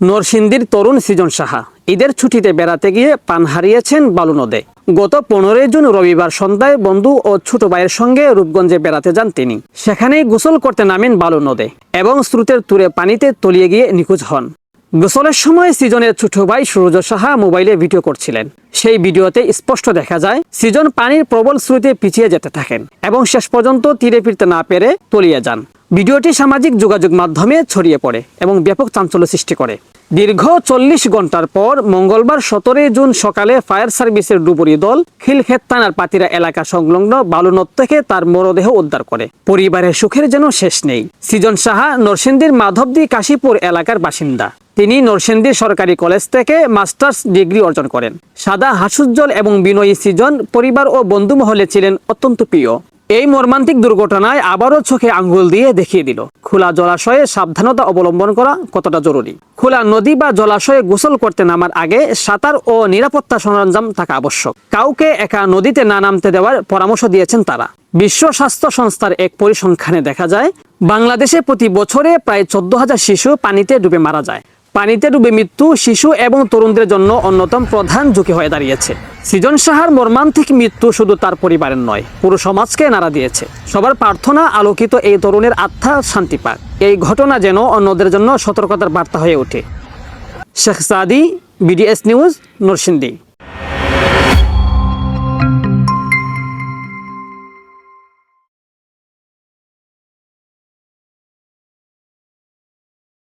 নরসিংদীর তরুণ সৃজন সাহা ঈদের ছুটিতে বেড়াতে গিয়ে পান হারিয়েছেন বালু নদে। গত পনেরোই জুন রবিবার সন্ধ্যায় বন্ধু ও ছোট ভাইয়ের সঙ্গে রূপগঞ্জে বেড়াতে যান তিনি। সেখানেই গোসল করতে নামেন বালু নদে এবং স্রোতের তুরে পানিতে তলিয়ে গিয়ে নিখোঁজ হন। গোসলের সময় সৃজনের ছোট ভাই সুরজ সাহা মোবাইলে ভিডিও করছিলেন। সেই ভিডিওতে স্পষ্ট দেখা যায়, সৃজন পানির প্রবল স্রোতে পিছিয়ে যেতে থাকেন এবং শেষ পর্যন্ত তীরে ফিরতে না পেরে তলিয়ে যান। ভিডিওটি সামাজিক যোগাযোগ মাধ্যমে ছড়িয়ে পড়ে এবং ব্যাপক চাঞ্চল্য সৃষ্টি করে। দীর্ঘ চল্লিশ ঘণ্টার পর মঙ্গলবার সতেরোই জুন সকালে ফায়ার সার্ভিসের ডুবুরি দল খিলক্ষেত থানার পাতিরা এলাকা সংলগ্ন বালুনদ থেকে তার মরদেহ উদ্ধার করে। পরিবারের সুখের যেন শেষ নেই। সৃজন সাহা, নরসিংদীর মাধবদী কাশীপুর এলাকার বাসিন্দা। তিনি নরসিংদী সরকারি কলেজ থেকে মাস্টার্স ডিগ্রি অর্জন করেন। সাদা হাসুজ্জ্বল এবং বিনয়ী সৃজন পরিবার ও বন্ধু মহলে ছিলেন অত্যন্ত প্রিয়। এই মর্মান্তিক দুর্ঘটনায় আবারও চোখে আঙ্গুল দিয়ে দেখিয়ে দিল। খোলা জলাশয়ে সাবধানতা অবলম্বন করা কতটা জরুরি? খোলা নদী বা জলাশয়ে গোসল করতে নামার আগে সাঁতার ও নিরাপত্তা সরঞ্জাম থাকা আবশ্যক। কাউকে একা নদীতে না নামতে দেওয়ার পরামর্শ দিয়েছেন তারা। বিশ্ব স্বাস্থ্য সংস্থার এক পরিসংখ্যানে দেখা যায়, বাংলাদেশে প্রতি বছরে প্রায় চোদ্দ হাজার শিশু পানিতে ডুবে মারা যায়। পানিতে ডুবে মৃত্যু শিশু এবং তরুণদের জন্য অন্যতম প্রধান ঝুঁকি হয়ে দাঁড়িয়েছে। সৃজন সাহার মর্মান্তিক মৃত্যু শুধু তার পরিবারের নয়, পুরো সমাজকে নাড়া দিয়েছে। সবার প্রার্থনা আলোকিত এই তরুণের আত্মা শান্তি পাক। এই ঘটনা যেন অন্যদের জন্য সতর্কতার বার্তা হয়ে ওঠে। Sheikh Sadi, BDS news, Narsingdi.